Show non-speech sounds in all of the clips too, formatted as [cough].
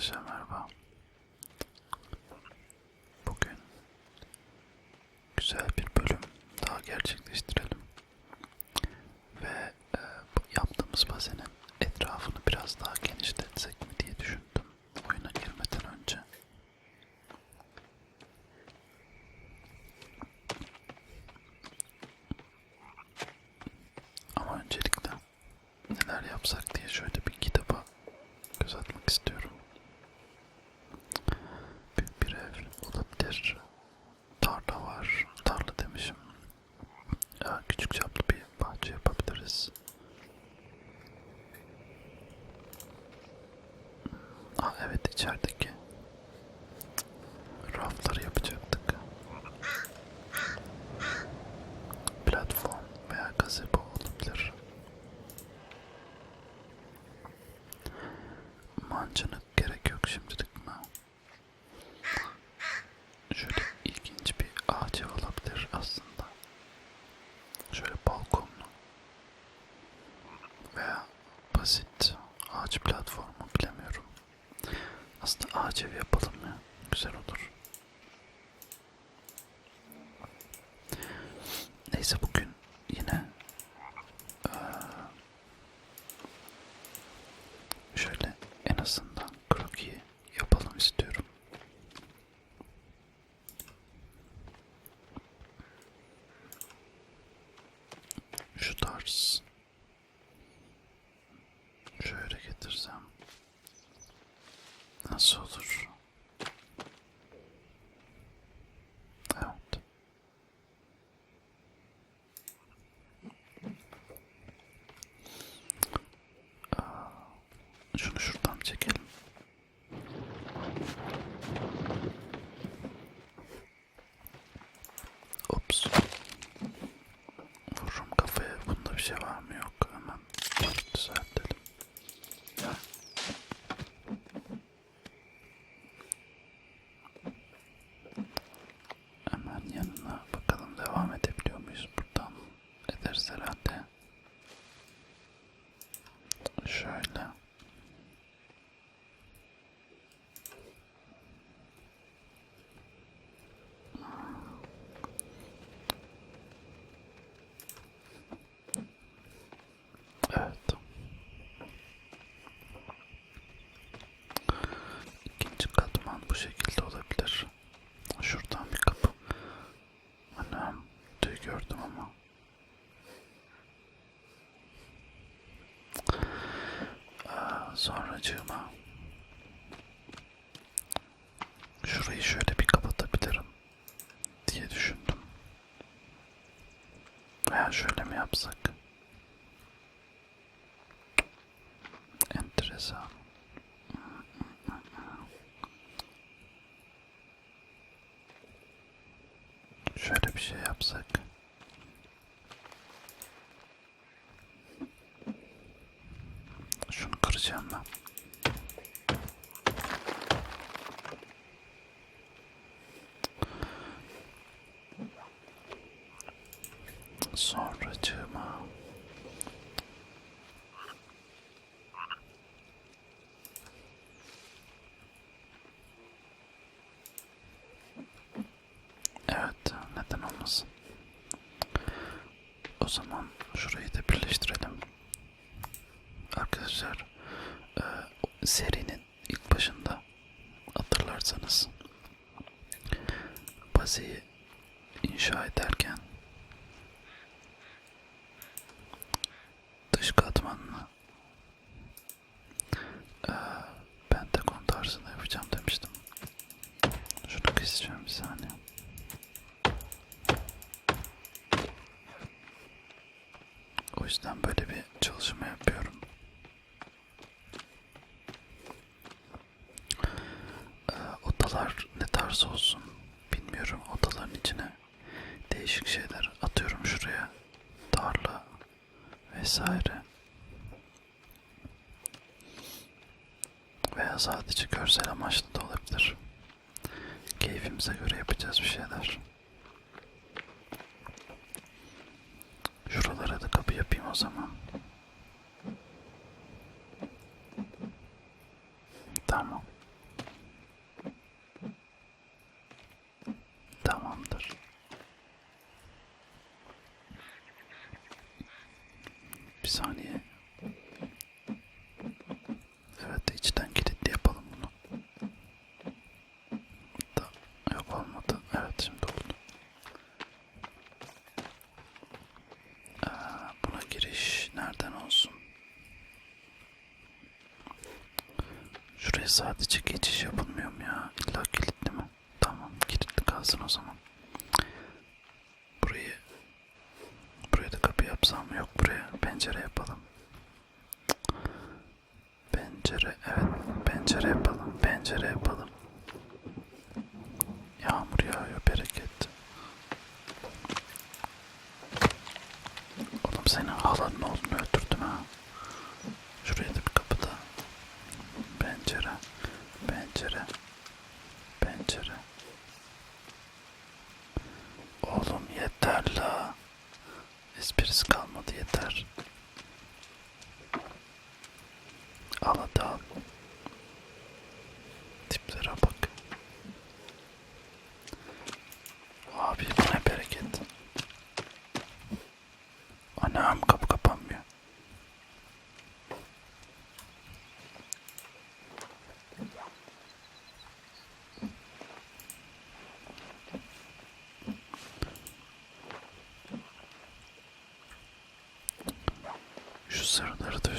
Arkadaşlar merhaba. Bugün güzel bir bölüm daha gerçekleştirelim. Ve e, yaptığımız basenin etrafını biraz daha genişletsek bir şey var mı yok. Hemen düzeltelim. Hemen yanına bakalım devam edebiliyor muyuz buradan? Ederiz herhalde. Şöyle. Evet. İkinci katman bu şekilde olabilir. Şuradan bir kapı. Anam tüy gördüm ama. Aa, sonracığıma şurayı şöyle bir kapatabilirim diye düşündüm. Veya şöyle mi yapsak? Enteresan. Şöyle bir şey yapsak. Şunu kıracağım ben. Sonracığıma Evet, neden olmasın? O zaman şurayı da birleştirelim. Arkadaşlar, e, serinin ilk başında hatırlarsanız bazeyi inşa ederken dış katmanını e, pentagon tarzında yapacağım demiştim. Şunu keseceğim bir saniye. O yüzden böyle bir çalışma yapıyorum. Ee, odalar ne tarz olsun bilmiyorum. Odaların içine değişik şeyler atıyorum şuraya. Tarla vesaire. Veya sadece görsel amaçlı da olabilir. Keyfimize göre yapacağız bir şeyler. Şuralara da kapı yapayım o zaman. sadece geçiş yapın.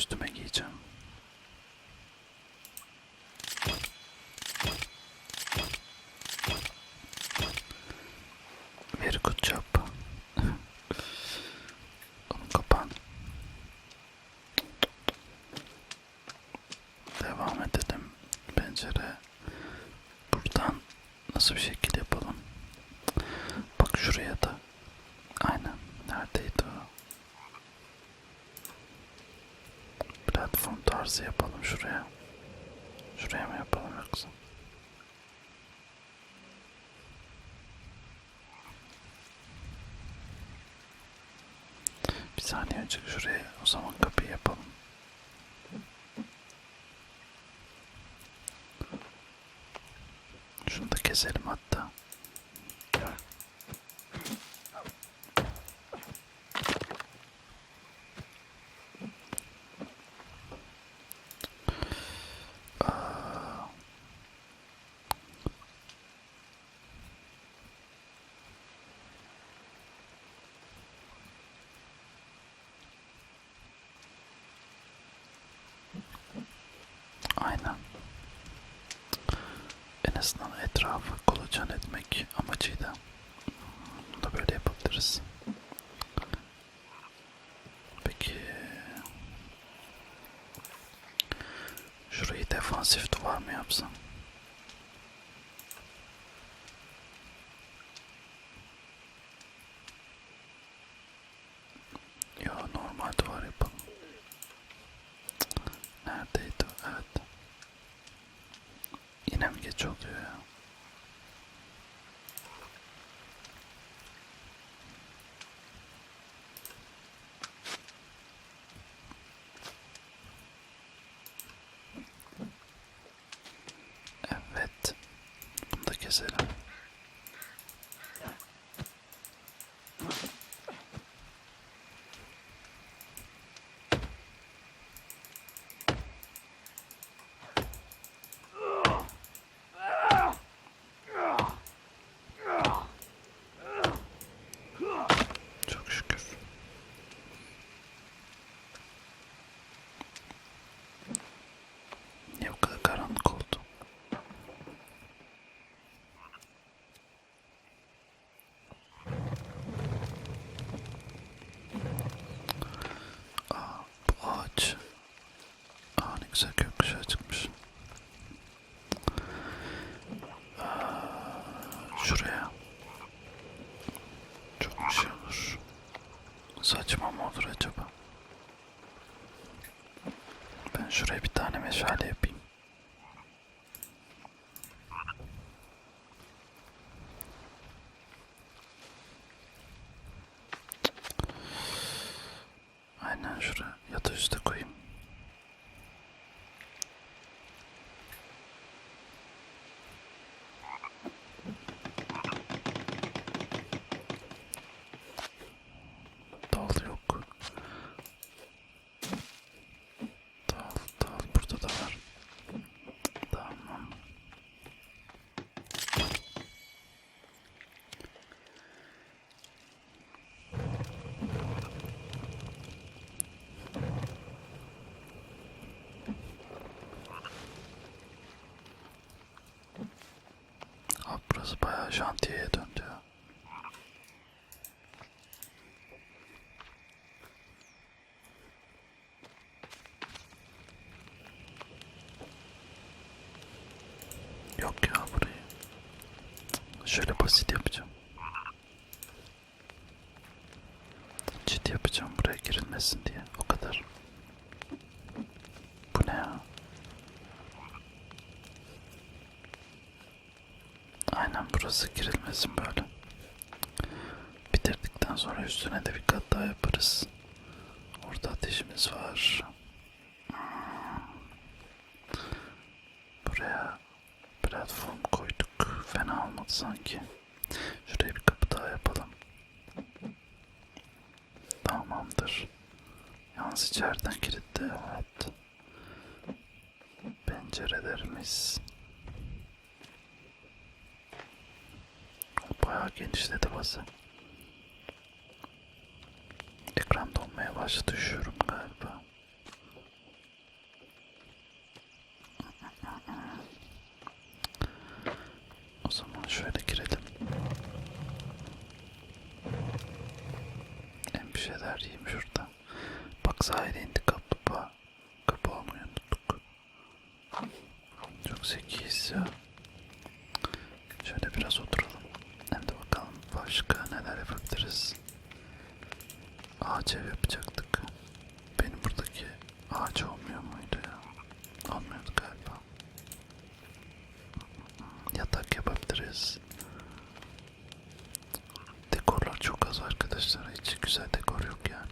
üstüme giyeceğim. Very good job. [laughs] Onu kapan. Devam edelim. Pencere. Buradan nasıl bir şekil yapalım? Bak şuraya da. Aynen. Neredeydi o? tarzı yapalım şuraya. Şuraya mı yapalım yoksa? Bir saniye önce şuraya o zaman kapıyı yapalım. Şunu da keselim hatta. aslında etrafı kolaçan etmek amacıyla bunu da böyle yapabiliriz. Peki şurayı defansif duvar mı yapsam? Şuraya bir tane meşale yapayım. Burası bayağı şantiyeye döndü. Yok ya burayı. Şöyle basit yapacağım. Ciddi yapacağım buraya girilmesin diye. O kadar. Bu ne ya? Aynen burası girilmesin böyle. Bitirdikten sonra üstüne de bir kat daha yaparız. Orada ateşimiz var. Buraya platform koyduk. Fena olmadı sanki. Şuraya bir kapı daha yapalım. Tamamdır. Yalnız içeriden kilitli evet. Pencerelerimiz. Bayağı genişledi bası. Ekran donmaya başladı üşüyorum galiba. O zaman şöyle girelim. Hem bir şeyler yiyeyim şurada. Bak sahile indi kaplumbağa. Kapı almayı unuttuk. Çok zekiyiz ya. Şöyle biraz oturalım. Hem de bakalım başka neler yapabiliriz. Ağaç yapacaktık. Benim buradaki ağaç olmuyor muydu ya? Olmuyordu galiba. Yatak yapabiliriz. Dekorlar çok az arkadaşlar. Hiç güzel dekor yok yani.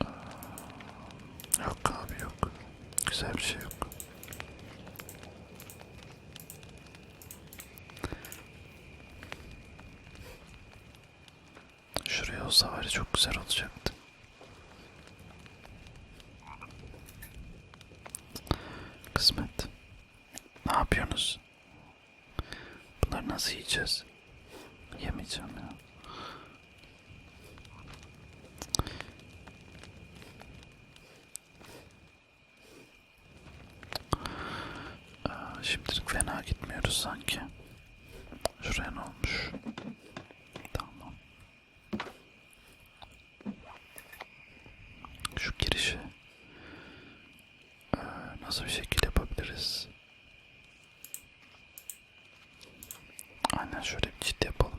Aa, Yok yok. Güzel bir şey yok. Ya çok güzel olacaktı. Kısmet. Ne yapıyorsunuz? Bunları nasıl yiyeceğiz? Yemeyeceğim ya. Aa, Şimdilik fena gitmiyoruz sanki. Şuraya ne olmuş? Tamam. Şu girişi ee, nasıl bir şekil yapabiliriz? Aynen şöyle bir çit yapalım.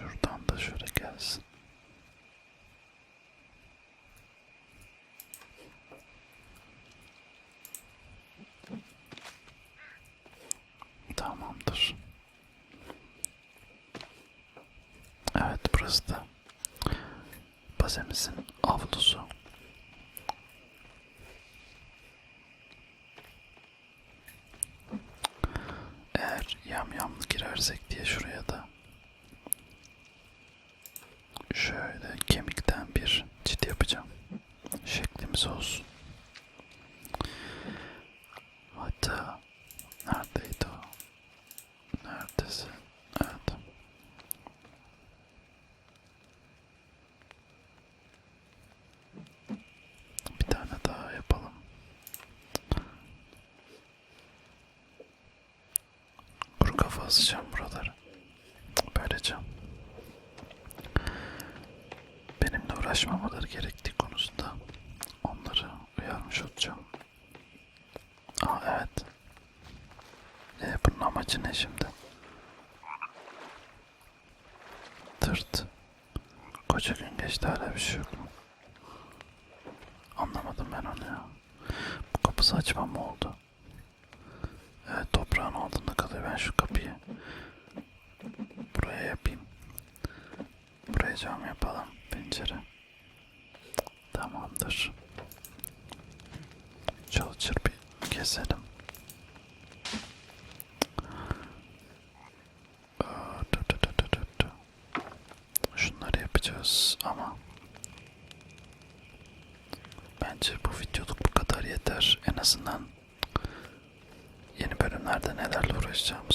Şuradan da şöyle gelsin. Tamamdır. Evet burası da bazemizin avlusu. Eğer yamyamlı girersek diye şuraya da şöyle kemikten bir çit yapacağım. Şeklimiz olsun. Hatta neredeydi o? Neredesin? Evet. Bir tane daha yapalım. Kuru kafa asacağım buraları. Böylece benimle uğraşmamaları gerektiği konusunda onları uyarmış olacağım. Aa evet. E, bunun amacı ne şimdi? Tırt. Koca gün geçti hala bir şey yok mu? Anlamadım ben onu ya. Bu kapı saçma mı oldu? Evet toprağın altında kalıyor. Ben şu kapıyı buraya yapayım. Buraya cam yapalım. Tamamdır. Çalı çırpı keselim. Şunları yapacağız ama bence bu videoluk bu kadar yeter. En azından yeni bölümlerde nelerle uğraşacağımız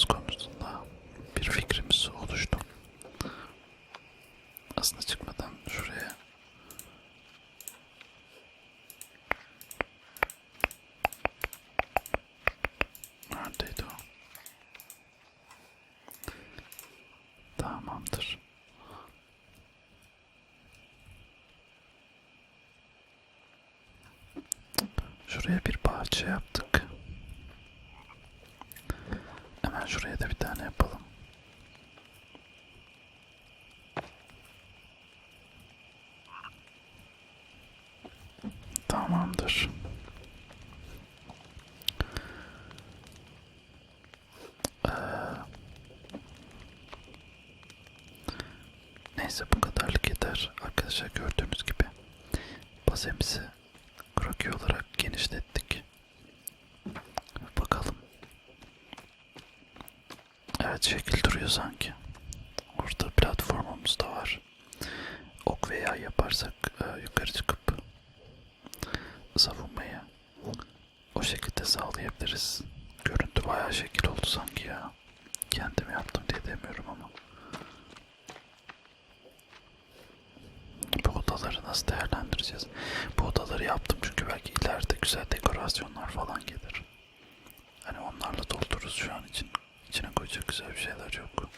şey yaptık. Hemen şuraya da bir tane yapalım. Tamamdır. Ee, neyse bu kadarlık yeter. Arkadaşlar gördüğünüz gibi bazemizi bırakıyorlar. Evet şekil duruyor sanki. Orada platformumuz da var. Ok veya yaparsak e, yukarı çıkıp savunmayı o şekilde sağlayabiliriz. Görüntü bayağı şekil oldu sanki ya. Kendim yaptım diye demiyorum ama. Bu odaları nasıl değerlendireceğiz? Bu odaları yaptım çünkü belki ileride güzel dekorasyonlar falan gelir. Hani onlarla doldururuz şu an için. İçine koyacak güzel bir şeyler yok.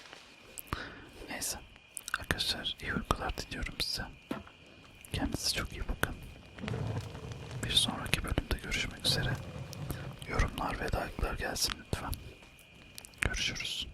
Neyse. Arkadaşlar iyi uykular diliyorum size. Kendinize çok iyi bakın. Bir sonraki bölümde görüşmek üzere. Yorumlar ve like'lar gelsin lütfen. Görüşürüz.